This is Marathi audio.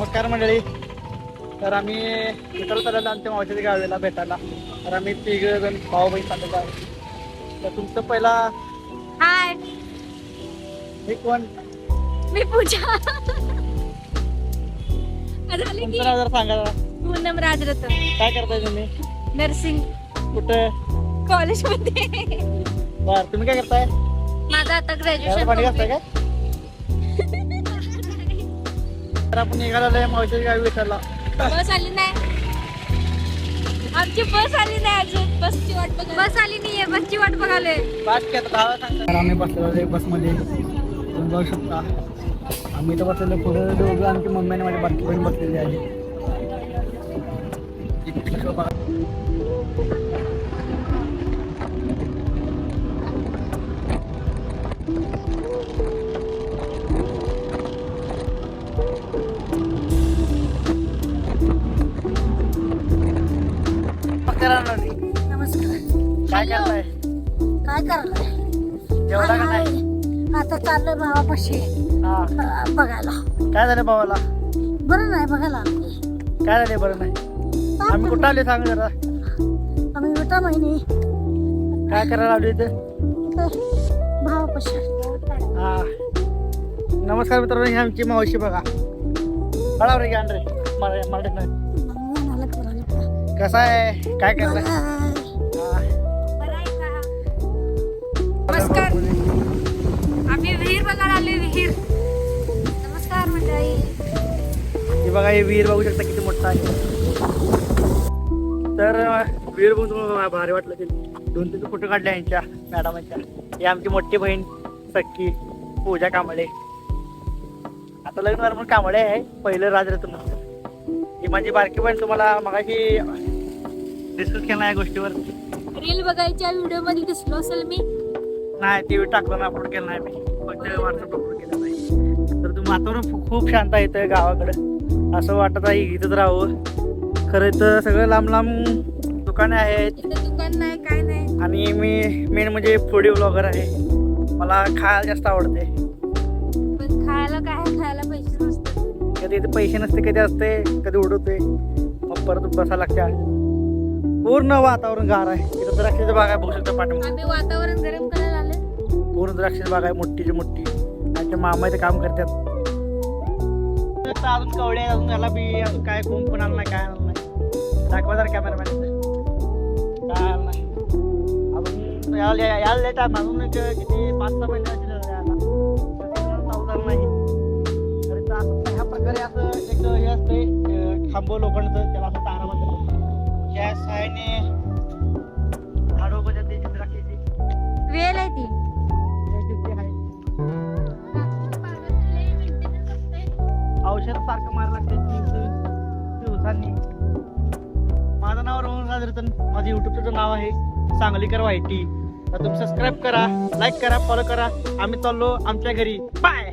नमस्कार मंडळी. तर आम्ही इकडं चाललेलो आमच्या मावशीच्या गावीला भेटायला. तर आम्ही तिघ जण भाऊ बहीण चाललेलो आहे तर तुमचं पहिला हाय. हे कोण? मी पूजा. झाली तुमचं की नाव जरा सांगा जरा. पूनम राजरथ काय करताय तुम्ही? नर्सिंग. कुठं? कॉलेजमध्ये बर तुम्ही काय करताय? माझं आता ग्रॅज्युएशन पाणी काय? आपण निघालेलो मावशीच्या गावी भेटायला बस आली नाही. आमची बस आली नाही अजून. बसची वाट बघ बस आली नाहीये बसची वाट पाच दहा आम्ही बसलेलो आहे बसमध्ये. तुम्ही बघू शकता. आम्ही तर बसलेलो पुढे. दोघं आमची मम्मी आणि माझी बाकी बहीण बसलेली आहे. नमस्कार काय करताय? काय करलाय जेवला का नाही? आता चाललोय भावापाशी. हा. अं, बघायला. काय झालं भावाला? बरं नाही बघायला आम्ही काय झाले बरं नाही? आम्ही कुठं आले सांग जरा. आम्ही विटा महिने काय करायला आलो इथे? भावापाशी. हा. नमस्कार मित्रांनो ही आमची मावशी बघा. हळा रे ज्ञान रे मरा- मराठीत नाही. करायला कसा आहे? काय करताय? नमस्कार. आम्ही विहीर बघायला आलोय विहीर. नमस्कार मंडळी. हे बघा हे विहीर बघू शकता किती मोठा आहे. तर विहीर बघून तुम्हाला भारी वाटलं की दोन तीन फोटो काढले यांच्या मॅडमांच्या. ही आमची मोठी बहीण सक्की पूजा कांबळे. आता लग्न म्हणून कांबळे आहे. पहिलं राजरत्न. ही माझी बारकी बहीण तुम्हाला मगाशी डिस्कस केला या गोष्टीवर. रील बघायच्या व्हिडिओमध्ये दिसलो असेल मी. नाही टी व्ही टाकलं ना अपलोड केलं नाही मी. फक्त व्हॉट्सअप अपलोड केलं नाही. तर तुम्ही वातावरण खूप शांत आहे इथं गावाकडं. असं वाटत आहे इथंच राहावं. खरं इथं सगळं लांब लांब दुकाने आहेत. दुकान नाही काय नाही. आणि मी मेन म्हणजे फूडी ब्लॉगर आहे. मला खायला जास्त आवडते. पण खायला काय खायला पैसे नसतात. कधी इथे पैसे नसते कधी असते कधी उडवते मग परत बसायला लागते. पूर्ण वातावरण गार आहे. इथं द्राक्षाची बाग आहे बघू शकता आम्ही वातावरण गरम करायला आले पूर्ण द्राक्षाची बाग आहे मोठीची मोठी. त्यांच्या मामा इथे काम करतात. अजून कवडे अजून झाला बी अजून काय कोण पण आलं नाही काय आलं नाही. दाखवा जरा कॅमेरामॅन काय आलं नाही. अजून यायला यायला लेट आहे अजून एक किती पाच सहा महिने असेल यायला. चालू झालं नाही. तर इथं असं ह्या प्रकारे असं एक हे असते खांब लोखंडचं त्याला असं औषध सारखं मारा लागते दिवसांनी. माझं नाव रोहन राजरतन माझं युट्यूबचं नाव आहे सांगलीकर वायटी तुम्ही सबस्क्राईब करा लाईक करा फॉलो करा. आम्ही चाललो आमच्या घरी. बाय